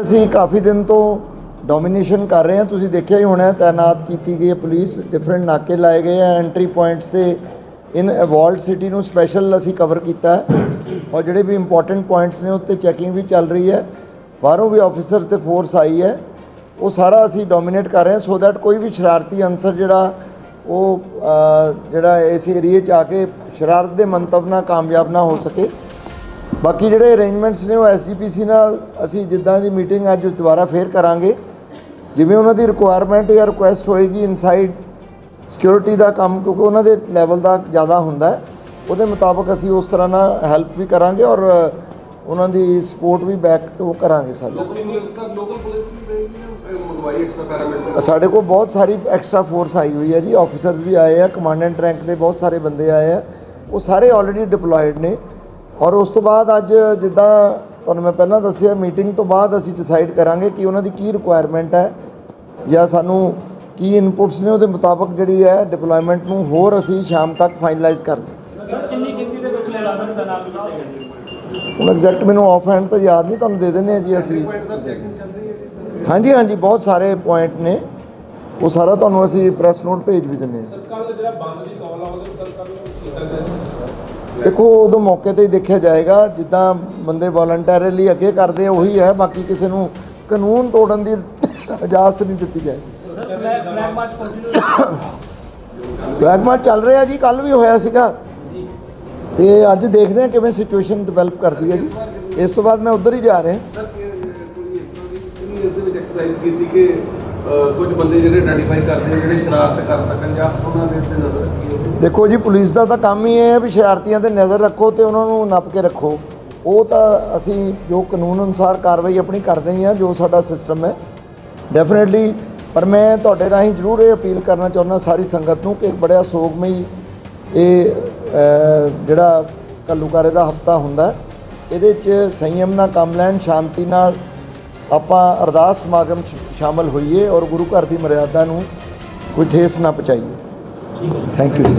ਅਸੀਂ ਕਾਫੀ ਦਿਨ ਤੋਂ ਡੋਮੀਨੇਸ਼ਨ ਕਰ ਰਹੇ ਹਾਂ। ਤੁਸੀਂ ਦੇਖਿਆ ਹੀ ਹੋਣਾ ਤਾਇਨਾਤ ਕੀਤੀ ਗਈ ਹੈ ਪੁਲਿਸ ਡਿਫਰੈਂਟ ਨਾਕੇ ਲਾਏ ਗਏ ਆ ਐਂਟਰੀ ਪੁਆਇੰਟਸ ਤੇ ਇਨ ਅਵਾਲਡ ਸਿਟੀ ਨੂੰ ਸਪੈਸ਼ਲ ਅਸੀਂ ਕਵਰ ਕੀਤਾ ਔਰ ਜਿਹੜੇ ਵੀ ਇੰਪੋਰਟੈਂਟ ਪੁਆਇੰਟਸ ਨੇ, ਉੱਤੇ ਚੈਕਿੰਗ ਵੀ ਚੱਲ ਰਹੀ ਹੈ। ਬਾਹਰੋਂ ਵੀ ਆਫੀਸਰ ਤੇ ਫੋਰਸ ਆਈ ਹੈ। ਉਹ ਸਾਰਾ ਅਸੀਂ ਡੋਮੀਨੇਟ ਕਰ ਰਹੇ ਹਾਂ। ਸੋ ਦੈਟ ਕੋਈ ਵੀ ਸ਼ਰਾਰਤੀ ਅਨਸਰ ਜਿਹੜਾ, ਉਹ ਜਿਹੜਾ ਇਸ ਏਰੀਏ 'ਚ ਆ ਕੇ ਸ਼ਰਾਰਤ ਦੇ ਮੰਤਵ ਨਾਲ ਕਾਮਯਾਬ ਨਾ ਹੋ ਸਕੇ। ਬਾਕੀ ਜਿਹੜੇ ਅਰੇਂਜਮੈਂਟਸ ਨੇ ਉਹ ਐਸਜੀਪੀਸੀ ਨਾਲ ਅਸੀਂ ਜਿੱਦਾਂ ਦੀ ਮੀਟਿੰਗ ਅੱਜ ਦੁਬਾਰਾ ਫੇਰ ਕਰਾਂਗੇ। ਜਿਵੇਂ ਉਹਨਾਂ ਦੀ ਰਿਕੁਆਇਰਮੈਂਟ ਜਾਂ ਰਿਕੁਐਸਟ ਹੋਏਗੀ ਇਨਸਾਈਡ ਸਿਕਿਉਰਿਟੀ ਦਾ ਕੰਮ ਕਿਉਂਕਿ ਉਹਨਾਂ ਦੇ ਲੈਵਲ ਦਾ ਜ਼ਿਆਦਾ ਹੁੰਦਾ ਹੈ। ਉਹਦੇ ਮੁਤਾਬਕ ਅਸੀਂ ਉਸ ਤਰ੍ਹਾਂ ਨਾਲ ਹੈਲਪ ਵੀ ਕਰਾਂਗੇ ਔਰ ਉਹਨਾਂ ਦੀ ਸਪੋਰਟ ਵੀ ਬੈਕ ਤੋਂ ਕਰਾਂਗੇ ਸਾਰੀ ਸਾਡੇ ਕੋਲ ਬਹੁਤ ਸਾਰੀ ਐਕਸਟਰਾ ਫੋਰਸ ਆਈ ਹੋਈ ਹੈ ਜੀ। ਆਫੀਸਰਸ ਵੀ ਆਏ ਆ ਕਮਾਂਡੈਂਟ ਰੈਂਕ ਦੇ ਬਹੁਤ ਸਾਰੇ ਬੰਦੇ ਆਏ ਆ। ਉਹ ਸਾਰੇ ਆਲਰੇਡੀ ਡਿਪਲੋਇਡ ਨੇ। ਔਰ ਉਸ ਤੋਂ ਬਾਅਦ ਅੱਜ ਜਿੱਦਾਂ ਤੁਹਾਨੂੰ ਮੈਂ ਪਹਿਲਾਂ ਦੱਸਿਆ ਮੀਟਿੰਗ ਤੋਂ ਬਾਅਦ ਅਸੀਂ ਡਿਸਾਈਡ ਕਰਾਂਗੇ ਕਿ ਉਹਨਾਂ ਦੀ ਕੀ ਰਿਕੁਆਇਰਮੈਂਟ ਹੈ ਜਾਂ ਸਾਨੂੰ ਕੀ ਇਨਪੁਟਸ ਨੇ ਉਹਦੇ ਮੁਤਾਬਕ ਜਿਹੜੀ ਹੈ ਡਿਪਲੋਇਮੈਂਟ ਨੂੰ ਹੋਰ ਅਸੀਂ ਸ਼ਾਮ ਤੱਕ ਫਾਈਨਲਾਈਜ਼ ਕਰ ਦਿਆਂਗੇ ਸਰ ਕਿੰਨੀ ਗਿਣਤੀ ਦੇ ਵਿੱਚ ਲਗਾਤਾਰ ਤਨਾਵ ਕੀਤੇ ਗਏ ਜੀ ਹੁਣ ਐਗਜ਼ੈਕਟ ਮੈਨੂੰ ਆਫ ਹੈਂਡ ਤਾਂ ਯਾਦ ਨਹੀਂ ਤੁਹਾਨੂੰ ਦੇ ਦਿੰਦੇ ਆ ਜੀ ਅਸੀਂ। Sir sir? ਹਾਂਜੀ ਹਾਂਜੀ ਬਹੁਤ ਸਾਰੇ ਪੁਆਇੰਟ ਨੇ। ਉਹ ਸਾਰਾ ਤੁਹਾਨੂੰ ਅਸੀਂ ਪ੍ਰੈਸ ਨੋਟ ਭੇਜ ਵੀ ਦਿੰਦੇ ਹਾਂ। ਕੱਲ ਜਿਹੜਾ ਬੰਦ ਦੀ ਕਾਲ ਆ ਉਹਦੇ ਉੱਤੇ ਕੱਲ ਕੀਤਾ ਗਿਆ ਦੇਖੋ, ਉਦੋਂ ਮੌਕੇ ਤੇ ਹੀ ਦੇਖਿਆ ਜਾਏਗਾ, ਜਿੱਦਾਂ ਬੰਦੇ ਵੋਲੰਟਰੀਲੀ ਅੱਗੇ ਕਰਦੇ ਆ, ਉਹੀ ਹੈ, ਬਾਕੀ ਕਿਸੇ ਨੂੰ ਕਾਨੂੰਨ ਤੋੜਨ ਦੀ ਇਜਾਜ਼ਤ ਨਹੀਂ ਦਿੱਤੀ ਜਾਏਗੀ। ਸਰ ਫਲੈਗ ਮਾਰਚ ਚੱਲ ਰਿਹਾ ਜੀ ਕੱਲ ਵੀ ਹੋਇਆ ਸੀਗਾ। ਤੇ ਅੱਜ ਦੇਖਦੇ ਹਾਂ ਕਿਵੇਂ ਸਿਚੁਏਸ਼ਨ ਡਿਵੈਲਪ ਕਰਦੀ ਹੈ ਜੀ। ਇਸ ਤੋਂ ਬਾਅਦ ਮੈਂ ਉੱਧਰ ਹੀ ਜਾ ਰਿਹਾ ਸਰ ਕਿ ਕੋਈ ਇਸ ਤਰ੍ਹਾਂ ਦੀ ਕਿੰਨੀ ਇਸ ਦੇ ਵਿੱਚ ਐਕਸਰਸਾਈਜ਼ ਕੀਤੀ ਕਿ ਕੁਝ ਬੰਦੇ ਜਿਹੜੇ ਆਈਡੈਂਟੀਫਾਈ ਕਰਦੇ ਜਿਹੜੇ ਸ਼ਰਾਰਤ ਕਰ ਸਕਣ ਜਾਂ ਉਹਨਾਂ ਦੇ ਉੱਤੇ ਨਜ਼ਰ ਰੱਖੀ ਦੇਖੋ ਜੀ, ਪੁਲਿਸ ਦਾ ਤਾਂ ਕੰਮ ਹੀ ਇਹ ਹੈ ਵੀ ਸ਼ਰਾਰਤੀਆਂ ਤੇ ਨਜ਼ਰ ਰੱਖੋ ਤੇ ਉਹਨਾਂ ਨੂੰ ਨੱਪ ਕੇ ਰੱਖੋ। ਉਹ ਤਾਂ ਅਸੀਂ ਜੋ ਕਾਨੂੰਨ ਅਨੁਸਾਰ ਕਾਰਵਾਈ ਆਪਣੀ ਕਰਦੇ ਹੀ ਆ ਜੋ ਸਾਡਾ ਸਿਸਟਮ ਹੈ। ਡੈਫੀਨਿਟਲੀ ਪਰ ਮੈਂ ਤੁਹਾਡੇ ਰਾਹੀਂ ਜ਼ਰੂਰ ਇਹ ਅਪੀਲ ਕਰਨਾ ਚਾਹੁੰਦਾ ਸਾਰੀ ਸੰਗਤ ਨੂੰ ਕਿ ਬੜਾ ਸੋਗਮਈ ਇਹ ਜਿਹੜਾ ਕੱਲੂਕਾਰੇ ਦਾ ਹਫਤਾ ਹੁੰਦਾ ਇਹਦੇ 'ਚ ਸੰਯਮ ਨਾਲ, ਕੰਮ ਲੈਣ, ਸ਼ਾਂਤੀ ਨਾਲ ਆਪਾਂ ਅਰਦਾਸ ਸਮਾਗਮ 'ਚ ਸ਼ਾਮਲ ਹੋਈਏ ਔਰ ਗੁਰੂ ਘਰ ਦੀ ਮਰਿਆਦਾ ਨੂੰ ਕੋਈ ਠੇਸ ਨਾ ਪਹੁੰਚਾਈਏ। Thank you